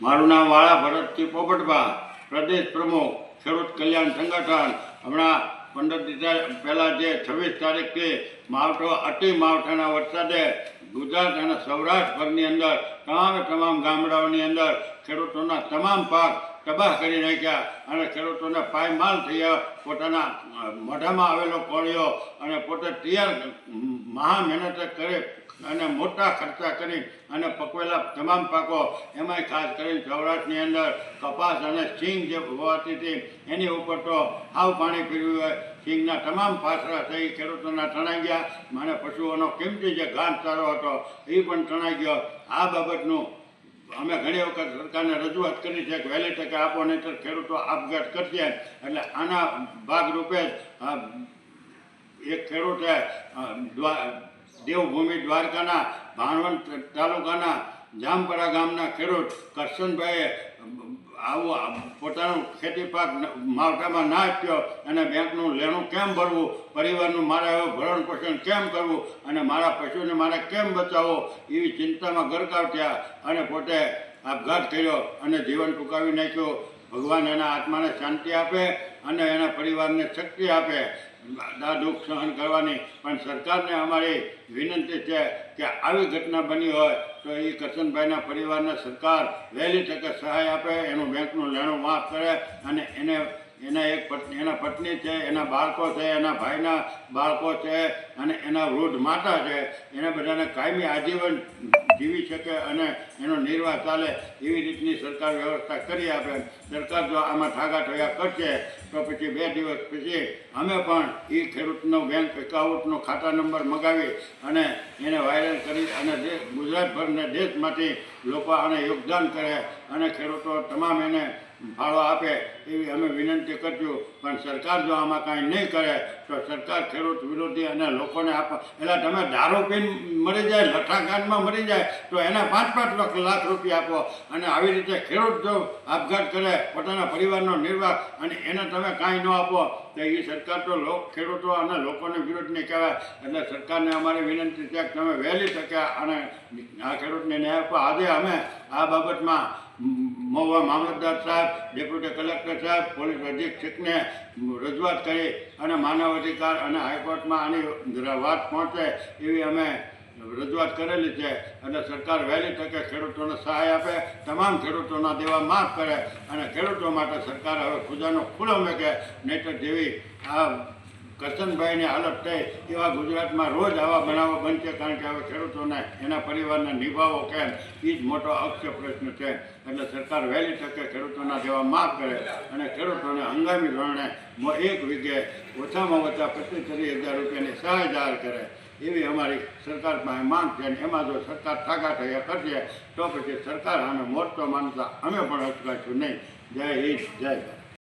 મારું નામ વાળા ભરતજી પોપટભા, પ્રદેશ પ્રમુખ, ખેડૂત કલ્યાણ સંગઠન. હમણાં પંદર દિવસ પહેલાં જે છવ્વીસ તારીખથી માવઠો, અતિ માવઠાના વરસાદે ગુજરાત અને સૌરાષ્ટ્રભરની અંદર તમામે તમામ ગામડાઓની અંદર ખેડૂતોના તમામ પાક તબાહ કરી નાખ્યા અને ખેડૂતોને પાયમાલ થયા. પોતાના મોઢામાં આવેલો કોળિયો અને પોતે તૈયાર મહા મહેનત કરે અને મોટા ખર્ચા કરી અને પકવેલા તમામ પાકો એમાંય ખાસ કરીને સૌરાષ્ટ્રની અંદર કપાસ અને સિંગ જે હોવાતી હતી એની ઉપર તો હાવ પાણી પીર્યું હોય. સિંગના તમામ પાસરા થઈ ખેડૂતોના તણાઈ ગયા. મને પશુઓનો કિંમતી જે ઘાસચારો હતો એ પણ તણાઈ ગયો. આ બાબતનું અમે ઘણી વખત સરકારને રજૂઆત કરી છે કે વહેલી તકે આપો નહીં તો ખેડૂતો આપઘાત કરશે. એટલે આના ભાગરૂપે જ એક ખેડૂતે દેવભૂમિ દ્વારકાના ભાણવન તાલુકાના જામપરા ગામના ખેડૂત કરશનભાઈએ આવું પોતાનું ખેતી પાક માવઠામાં ના આપ્યો અને બેંકનું લેણું કેમ ભરવું? પરિવારનું મારે હવે ભરણ પોષણ કેમ કરવું? અને મારા પશુને મારે કેમ બચાવવો? એવી ચિંતામાં ગરકાવ થયા અને પોતે આપઘાત કર્યો અને જીવન ટૂંકાવી નાખ્યું. ભગવાન એના આત્માને શાંતિ આપે અને એના પરિવારને શક્તિ આપે. આ દુઃખ સહન કરવાની. પણ સરકારને અમારી વિનંતી છે કે આવી ઘટના બની હોય તો એ કરશનભાઈના પરિવારને સરકાર વહેલી તકે સહાય આપે, એનું બેંકનું લેણું માફ કરે અને એને એના એક પત્ની, એના પત્ની છે, એના બાળકો છે, એના ભાઈના બાળકો છે અને એના વૃદ્ધ માતા છે. એને બધાને કાયમી આજીવન જીવી શકે અને એનો નિર્વાહ ચાલે એવી રીતની સરકાર વ્યવસ્થા કરી આપે. સરકાર જો આમાં ઠાગા ઠગા કરશે, તો પછી બે દિવસ પછી અમે પણ એ ખેડૂતનો બેંક એકાઉન્ટનો ખાતા નંબર મગાવી અને એને વાયરલ કરી અને દેશ ગુજરાતભરને દેશમાંથી લોકો આને યોગદાન કરે અને ખેડૂતો તમામ એને ફાળો આપે એવી અમે વિનંતી કરશું પણ સરકાર જો આમાં કાંઈ નહીં કરે, તો સરકાર ખેડૂત વિરોધી અને લોકોને આપ, એટલે તમે દારૂ પીને મરી જાય લઠ્ઠાકાંડમાં મરી જાય, તો એના પાંચ પાંચ લાખ રૂપિયા આપો. અને આવી રીતે ખેડૂત જો આપઘાત કરે, પોતાના પરિવારનો નિર્વાહ, અને એને તમે કાંઈ ન આપો, તો એ સરકાર તો લોક ખેડૂતો અને લોકોને વિરોધ નહીં કહેવાય. એટલે સરકારને અમારી વિનંતી છે કે તમે વહેલી તકે અને આ ખેડૂતને ન્યાય આપો. આજે અમે આ બાબતમાં મહુવા મામલતદાર સાહેબ, ડેપ્યુટી કલેક્ટર સાહેબ, પોલીસ અધિક્ષકને રજૂઆત કરી અને માનવ અધિકાર અને હાઈકોર્ટમાં આની વાત પહોંચે એવી અમે રજૂઆત કરેલી છે અને સરકાર વહેલી તકે ખેડૂતોને સહાય આપે, તમામ ખેડૂતોના દેવા માફ કરે અને ખેડૂતો માટે સરકાર હવે ખુદાનો ખુલ્લો મેકે, નહીંતર જેવી આ કરશનભાઈની હાલત થઈ એવા ગુજરાતમાં રોજ આવા બનાવો બનશે કારણ કે હવે ખેડૂતોને એના પરિવારને નિભાવો કેમ? એ જ મોટો અક્ષય પ્રશ્ન છે. એટલે સરકાર વહેલી તકે ખેડૂતોના દેવા માફ કરે અને ખેડૂતોને હંગામી ધોરણે એક વીઘે ઓછામાં ઓછા પચીસ હજાર રૂપિયાની સહાય જાહેર કરે. એવી અમારી સરકાર પાસે માંગ છે અને એમાં જો સરકાર ઠાકા થયા કરશે, તો પછી સરકાર આને મોરચો માનતા અમે પણ અટકાશું નહીં. જય હિન્દ, જય ભારત.